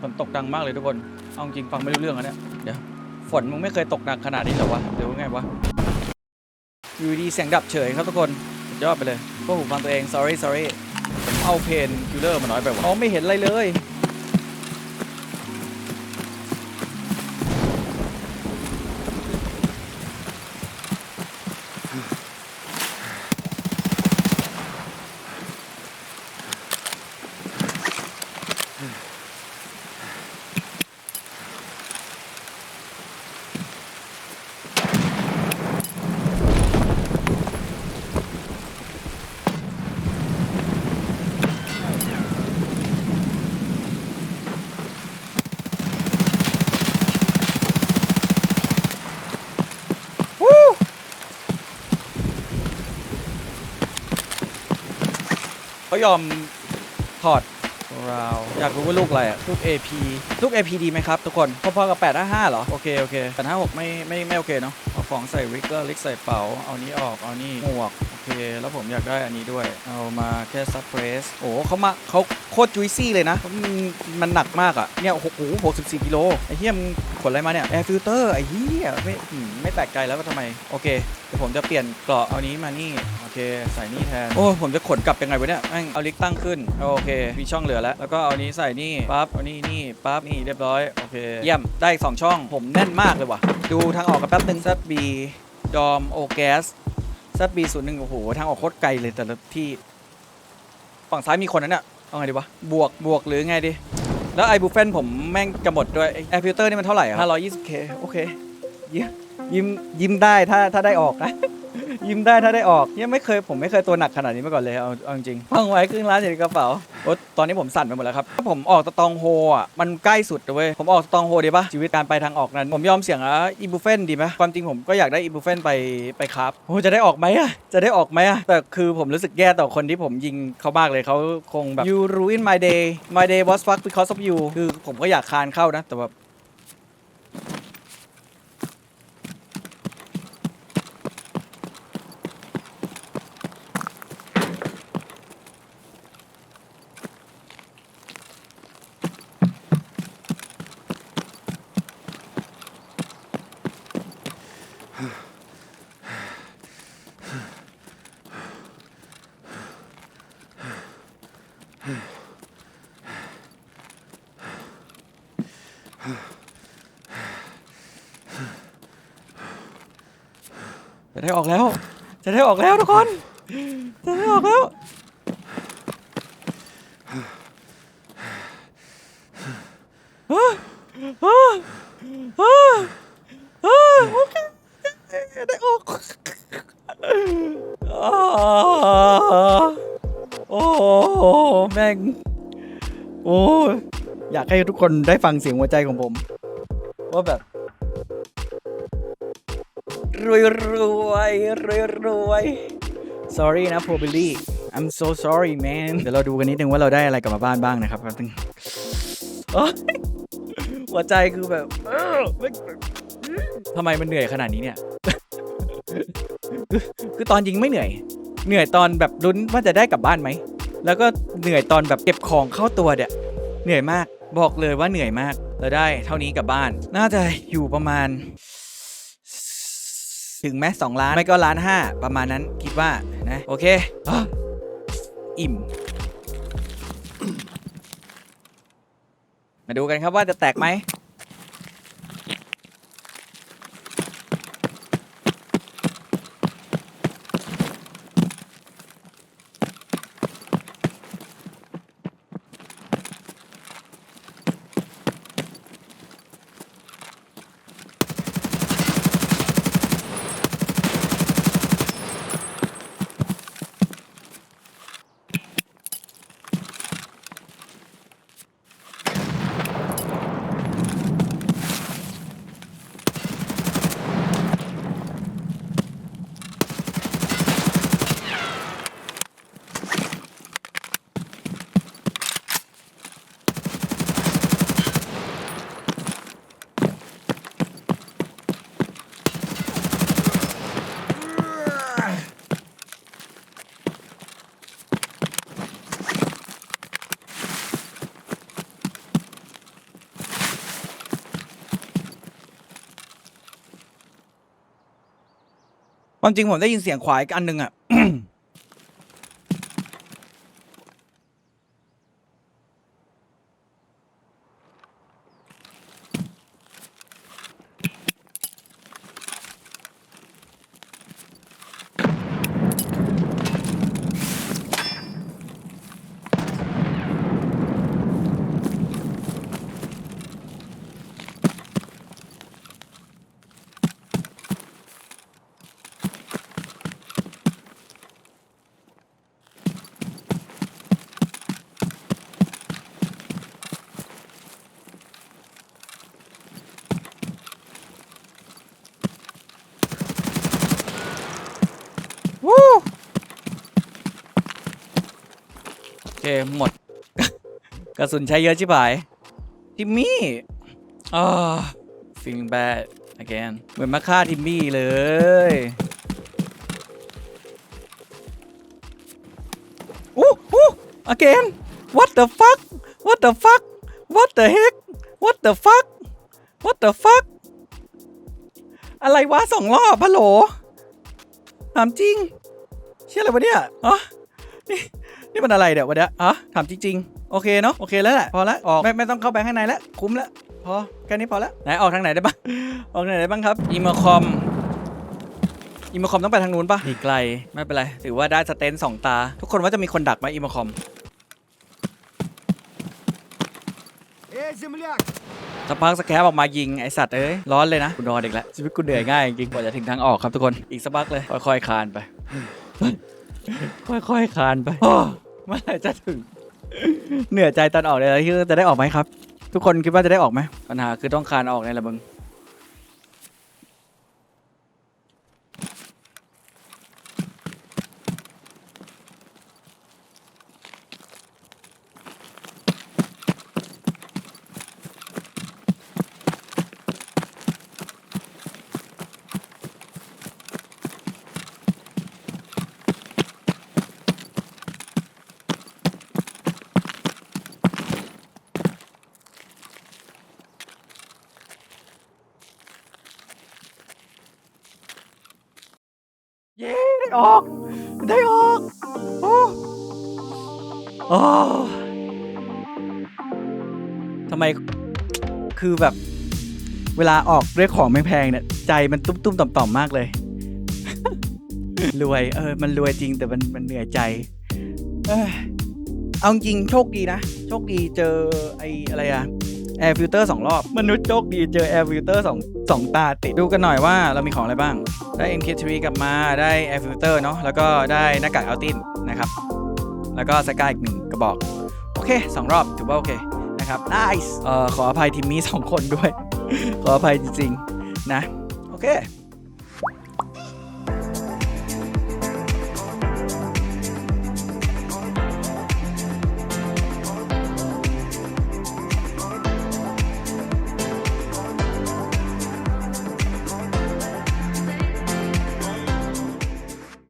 ฝนตกดังมากเลยทุกคน เอาจริงฟังไม่รู้เรื่องอะเนี่ย เดี๋ยว ฝนมึงไม่เคยตกหนักขนาดนี้เหรอวะเดี๋ยว่าไงวะอยู่ดีเสียงดับเฉยครับทุกคนสุดยอดไปเลยพวกหูฟังตัวเอง sorry sorry ผมเอาเพนคิลเลอร์มาน้อยไปวะอ๋อไม่เห็นอะไรเลย เขายอมถอดราวอยากรู้ว่าลูกอะไรอะลูก AP ลูก AP ดีไหมครับทุกคนพอๆกับ855เหรอ โอเค โอเค856ไม่ไม่ไม่โอเคเนาะเอาของใส่ริกเกอร์ลิกใส่เป๋า เอานี้ออก เอานี่หมวกโอ เคแล้วผมอยากได้อันนี้ด้วย เอามาแค่ซับเพรสโอ้เขามาเขาโคตรจุยซี่เลยนะ มันมันหนักมากอะเนี่ย โอ้โห64กิโลไอ้เหี้ยมขนอะไรมาเนี่ย แอร์ฟิลเตอร์ไอ้เหี้ยไม่ไม่แปลกใจแล้วว่าทำไม โอเค เดี๋ยวผมจะเปลี่ยนเกราะเอานี้มานี่ โอเค ใส่นี่แทน โอ้ ผมจะขนกลับยังไงวะเนี่ยแม่งเอาลิกตั้งขึ้น โอเค มีช่องเหลือแล้ว แล้วก็เอานี้ใส่นี่ปั๊บเอานี่นี่ปั๊บนี่เรียบร้อยโอเคเยี่ยมได้อีกสองช่องผมแน่นมากเลยว่ะดูทางออกกันแป๊บนึงซับบีดอมโอแกส ซับบีศูนย์หนึ่งโอ้โห ทางออกโคตรไกลเลยแต่ละที่ ฝั่งซ้ายมีคนนั้นอะเอาไงดีวะ บวกบวกหรือไงดี แล้วไอบูเฟนผมแม่งจะหมดด้วยแอร์ฟิลเตอร์นี่มันเท่าไหร่อะห้าร้อเคโอเคยิ้มยิ้มได้ถ้าถ้าได้ออกนะ ยิ้มได้ถ้าได้ออกยังไม่เคยผมไม่เคยตัวหนักขนาดนี้มาก่อนเลยเอาเอาจริงๆพังไว้ครึ่งล้านอยู่ในกระเป๋าโอ๊ยตอนนี้ผมสั่นไปหมดแล้วครับถ้าผมออกตะตองโฮอะมันใกล้สุดเลยเว้ยผมออกตะตองโฮดีปะชีวิตการไปทางออกนั้น ผมยอมเสี่ยงอะอีบูเฟนดีไหมความจริงผมก็อยากได้อีบูเฟนไปไปครับโอ้จะได้ออกไหมอะจะได้ออกไหมอะแต่คือผมรู้สึกแย่ต่อคนที่ผมยิงเขามากเลยเขาคงแบบ you ruin my day my day was fucked because of you คือผมก็อยากคานเข้านะแต่แบบ จะได้ออกแล้ว จะได้ออกแล้วทุกคน จะได้ออกแล้วอะอะอะอะโอเคได้ออกอ่าโอ้ แม่ง โอ้อยากให้ทุกคนได้ฟังเสียงหัวใจของผม ว่าแบบ รวยรวยรวยรวย sorry นะ p r o b i l y I'm so sorry man เดี๋ยวเราดูกันนิดนึงว่าเราได้อะไรกลับมาบ้านบ้างนะครับแป๊บนึงหัวใจคือแบบทำไมมันเหนื่อยขนาดนี้เนี่ย คือตอนยิงไม่เหนื่อย เหนื่อยตอนแบบลุ้นว่าจะได้กลับบ้านไหม แล้วก็เหนื่อยตอนแบบเก็บของเข้าตัวเนี่ยเหนื่อยมากบอกเลยว่าเหนื่อยมากเราได้เท่านี้กลับบ้าน น่าจะอยู่ประมาณ ถึงแม้สองล้านไม่ก็ล้านห้าประมาณนั้นคิดว่านะโอเคอะอิ่ม มาดูกันครับว่าจะแตกไหม ความจริงผมได้ยินเสียงขวายอันหนึ่งอะ วู้โอ เคหมด กระสุนใช้เยอะชิบหายทิมมี่อ่า feeling bad again เหมือนมาฆ่าทิมมี่เลย อู้อู้ again what the fuck what the fuck what the heck what the fuck what the fuck อะไรวะสองรอบฮัลโหลถามจริง เชื่ออะไรวะเนี่ย อ๋อ นี่นี่มันอะไรเดี๋ยววะเนี่ยอ๋อถามจริงๆ โอเคเนาะ โอเคแล้วแหละ พอละ ออก ไม่ไม่ต้องเข้าไปข้างในแล้ว คุ้มแล้ว พอ แค่นี้พอแล้ว ไหนออกทางไหนได้บ้าง ออกทางไหนได้บ้างครับ อีเมอร์คอม อีเมอร์คอมต้องไปทางนู้นปะอีกไกล ไม่เป็นไร ถือว่าได้สเตนสองตา ทุกคนว่าจะมีคนดักไหมอีเมอร์คอม Эй, земляк! สักพักสแคปออกมายิงไอสัตว์เอ้ยร้อนเลยนะกูนอนอีกแล้วชีวิตกูเหนื่อยง่ายจริงกว่าจะถึงทางออกครับทุกคนอีกสักพักเลย ค่อยๆคลานไป ค่อยๆคลานไปโอ้ เมื่อไหร่จะถึง เหนื่อยใจตอนออกเลยแล้วที่จะได้ออกไหมครับ ทุกคนคิดว่าจะได้ออกไหมปัญหาคือต้องคานออกในละมึง ออก ได้ออก โอ้โอ้ทำไม คือแบบ เวลาออกด้วยของแพงๆเนี่ย ใจมันตุ้มๆต่อมๆมากเลย รวย เออ มันรวยจริงแต่มันมันเหนื่อยใจ เอยเอาจริงโชคดีนะ โชคดีเจอไอ้อะไรอะ แอร์ฟิลเตอร์สองรอบ มนุษย์โชคดีเจอแอร์ฟิลเตอร์สองสองตาติด ดูกันหน่อยว่าเรามีของอะไรบ้าง ได้ MK3 กลับมาได้แอร์ฟิลเตอร์เนาะแล้วก็ได้หน้ากากอัลตินนะครับ แล้วก็สกายอีกหนึ่งกระบอก โอเคสองรอบถือว่าโอเคนะครับ nice เอ่อขออภัยทีมนี้สองคนด้วย ขออภัยจริง ๆ นะ โอเค